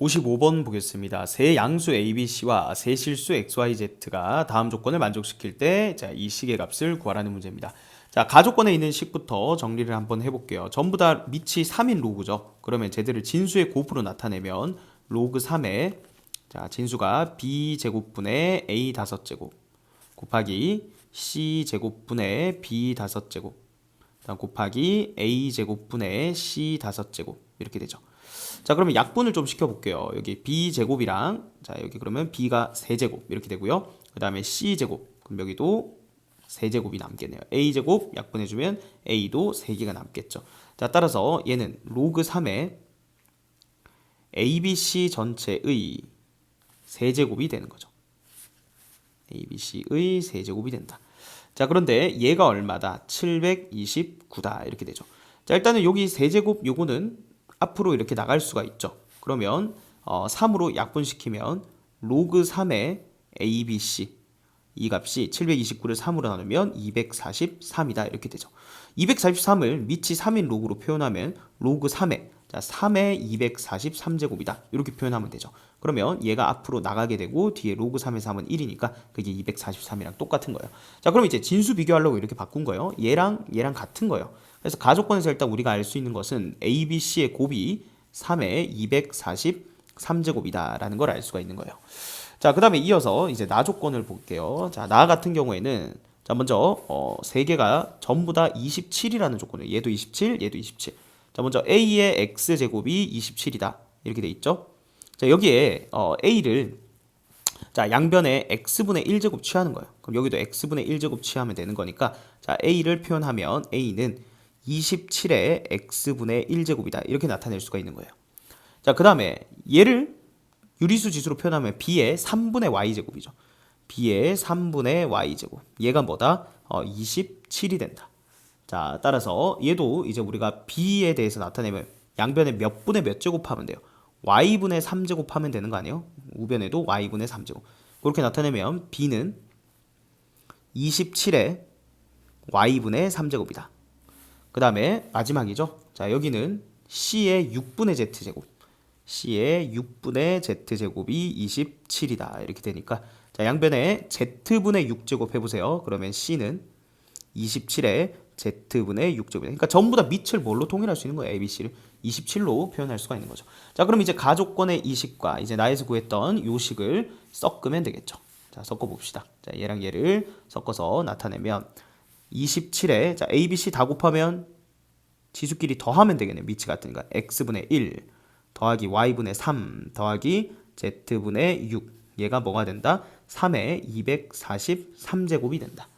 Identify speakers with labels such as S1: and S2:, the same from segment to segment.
S1: 55번 보겠습니다. 세 양수 ABC와 세 실수 XYZ가 다음 조건을 만족시킬 때, 자, 이 식의 값을 구하라는 문제입니다. 자, 가조건에 있는 식부터 정리를 한번 해볼게요. 전부 다 밑이 3인 로그죠. 그러면 쟤들을 진수의 곱으로 나타내면 로그 3에, 자, 진수가 B제곱분의 A 다섯 제곱 곱하기 C제곱분의 B 다섯 제곱 곱하기 A 제곱분의 C 다섯 제곱 이렇게 되죠. 자 그러면 약분을 좀 시켜볼게요. 여기 B 제곱이랑 자 여기 그러면 B가 세 제곱 이렇게 되고요. 그 다음에 C 제곱 그럼 여기도 세 제곱이 남겠네요. A 제곱 약분해주면 A도 세 개가 남겠죠. 자 따라서 얘는 로그 3에 ABC 전체의 세 제곱이 되는 거죠. ABC의 세제곱이 된다. 자, 그런데 얘가 얼마다? 729다. 이렇게 되죠. 자, 일단은 여기 세제곱 요거는 앞으로 이렇게 나갈 수가 있죠. 그러면 어, 3으로 약분시키면 로그 3의 ABC 이 값이 729를 3으로 나누면 243이다. 이렇게 되죠. 243을 밑이 3인 로그로 표현하면 로그 3의 자, 3의 243제곱이다. 이렇게 표현하면 되죠. 그러면 얘가 앞으로 나가게 되고 뒤에 로그 3의 3은 1이니까 그게 243이랑 똑같은 거예요. 자, 그럼 이제 진수 비교하려고 이렇게 바꾼 거예요. 얘랑 얘랑 같은 거예요. 그래서 가족권에서 일단 우리가 알 수 있는 것은 A, B, C의 곱이 3의 243제곱이다라는 걸 알 수가 있는 거예요. 자, 그 다음에 이어서 이제 나 조건을 볼게요. 자, 나 같은 경우에는 자, 먼저 어, 세 개가 전부 다 27이라는 조건이에요. 얘도 27, 얘도 27. 자, 먼저 A의 X 제곱이 27이다. 이렇게 돼 있죠. 자, 여기에 어, A를 자, 양변에 x분의 1제곱 취하는 거예요. 그럼 여기도 x분의 1제곱 취하면 되는 거니까 자, a를 표현하면 a는 27의 x분의 1제곱이다. 이렇게 나타낼 수가 있는 거예요. 자, 그 다음에 얘를 유리수 지수로 표현하면 b의 3분의 y제곱이죠. b의 3분의 y제곱. 얘가 뭐다? 어, 27이 된다. 자, 따라서 얘도 이제 우리가 b에 대해서 나타내면 양변에 몇 분의 몇 제곱하면 돼요. y분의 3제곱 하면 되는 거 아니에요? 우변에도 y분의 3제곱. 그렇게 나타내면 b는 27의 y분의 3제곱이다. 그 다음에 마지막이죠. 자, 여기는 c의 6분의 z제곱. c의 6분의 z제곱이 27이다. 이렇게 되니까 자, 양변에 z분의 6제곱 해보세요. 그러면 c는 27의 z분의 6제곱이다. 그러니까 전부 다 밑을 뭘로 통일할 수 있는 거예요? ABC를 27로 표현할 수가 있는 거죠. 자, 그럼 이제 가족권의 이식과 이제 나에서 구했던 요식을 섞으면 되겠죠. 자, 섞어 봅시다. 자, 얘랑 얘를 섞어서 나타내면 27에 자, A, B, C 다 곱하면 지수끼리 더하면 되겠네요. 밑이 같으니까 x분의 1 더하기 y분의 3 더하기 z분의 6 얘가 뭐가 된다? 3의 243제곱이 된다.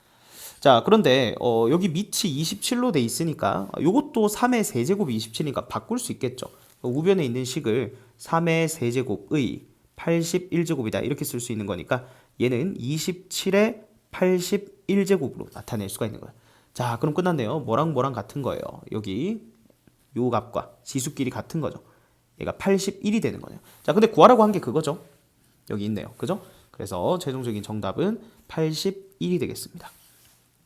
S1: 자, 그런데 어, 여기 밑이 27로 돼 있으니까 이것도 3의 세제곱이 27이니까 바꿀 수 있겠죠. 우변에 있는 식을 3의 세제곱의 81제곱이다 이렇게 쓸 수 있는 거니까 얘는 27의 81제곱으로 나타낼 수가 있는 거예요. 자, 그럼 끝났네요. 뭐랑 뭐랑 같은 거예요. 여기 요 값과 지수끼리 같은 거죠. 얘가 81이 되는 거네요. 자, 근데 구하라고 한 게 그거죠. 여기 있네요. 그죠? 그래서 최종적인 정답은 81이 되겠습니다.